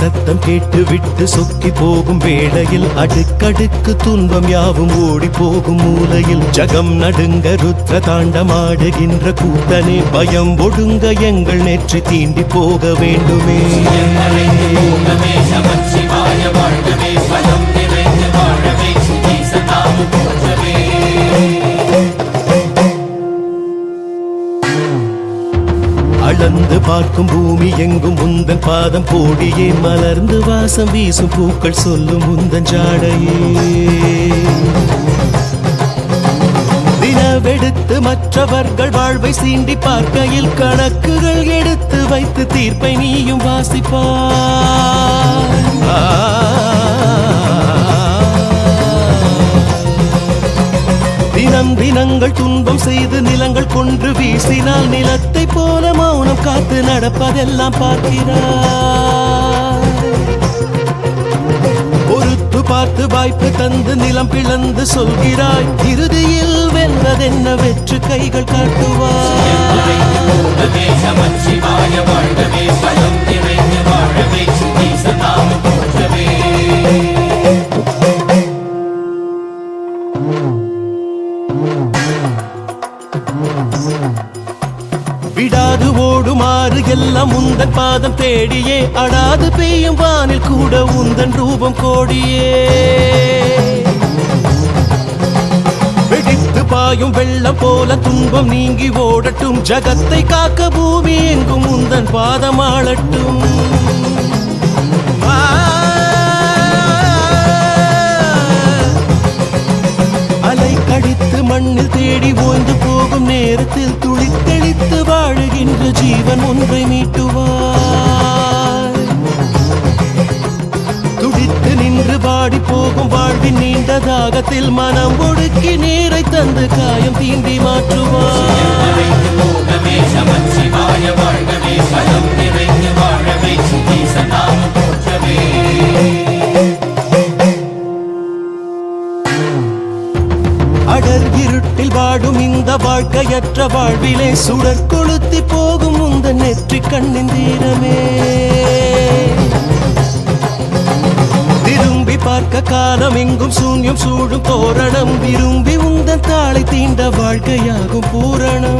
சத்தம் கேட்டு விட்டு சொக்கி போகும் வேளையில் அடுக்கடுக்கு துன்பம் யாவும் ஓடி போகும் மூலையில். ஜகம் நடுங்க ருத்ர தாண்டமாடுகின்ற கூட்டனே பயம் ஒடுங்க எங்கள் நெற்றி தீண்டி போக வேண்டுமே. பார்க்கும் பூமி எங்கும் உந்தன் பாதம் கோடியே மலர்ந்து வாசம் வீசும் பூக்கள் சொல்லும் உந்தன் ஜாடையே. தினவெடுத்து மற்றவர்கள் வாழ்வை சீண்டி பார்க்கையில் கணக்குகள் எடுத்து வைத்து தீர்ப்பை நீயும் வாசிப்பாய். தினங்கள் துன்பம் செய்து நிலங்கள் கொன்று வீசினால் நிலத்தை போல மௌனம் காத்து நடப்பதெல்லாம் பார்க்கிறார். பொறுத்து பார்த்து வாய்ப்பு தந்து நிலம் பிளந்து சொல்கிறாய். இறுதியில் வெல்வதென்ன வெற்று கைகள் காட்டுவார் ஓடுமாறு உந்தன் பாதம் தேடியே அடாது பெய்யும் வானில் கூட உந்தன் ரூபம் கோடியே. வெடித்து பாயும் வெள்ளம் போல துன்பம் நீங்கி ஓடட்டும் ஜகத்தை காக்க பூமி எங்கும் உந்தன் பாதமாளட்டும். அலை கடித்து மண்ணில் தேடி ஓய்ந்து போகும் நேரத்தில் துளித்தெளித்து வாழுகின்ற ஜீவன் ஒன்றை மீட்டுவார் துடித்து நின்று பாடி போகும் வாழ்வின் நீண்ட தாகத்தில் மனம் ஒடுக்கி நீரை தந்து காயம் தீண்டி மாற்றுவார் இருட்டில் வாடும் இந்த வாழ்க்கையற்ற வாழ்விலே சுடர் கொளுத்தி போகும் உந்த நெற்றி கண்ணின் தீரமே. திரும்பி பார்க்க காலம் எங்கும் சூன்யம் சூடும் தோரணம் விரும்பி உந்த தாளை தீண்ட வாழ்க்கையாகும் பூரணம்.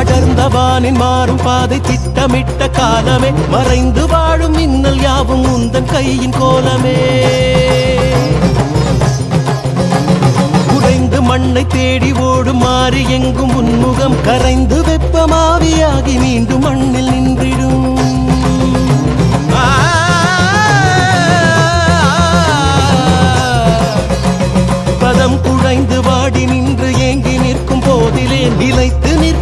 அடர்ந்தவானின் மாறும் பாதை திட்டமிட்ட காலமே மறைந்து வாழும் மின்னல் யாவும் உந்தன் கையின் கோலமே. உறைந்து மண்ணை தேடி ஓடும் மாறி எங்கும் உன்முகம் கரைந்து வெப்பமாவியாகி மீண்டும் மண்ணில் நின்றிடும். பதம் குழைந்து வாடி நின்று ஏங்கி நிற்கும் போதிலே நிலைத்து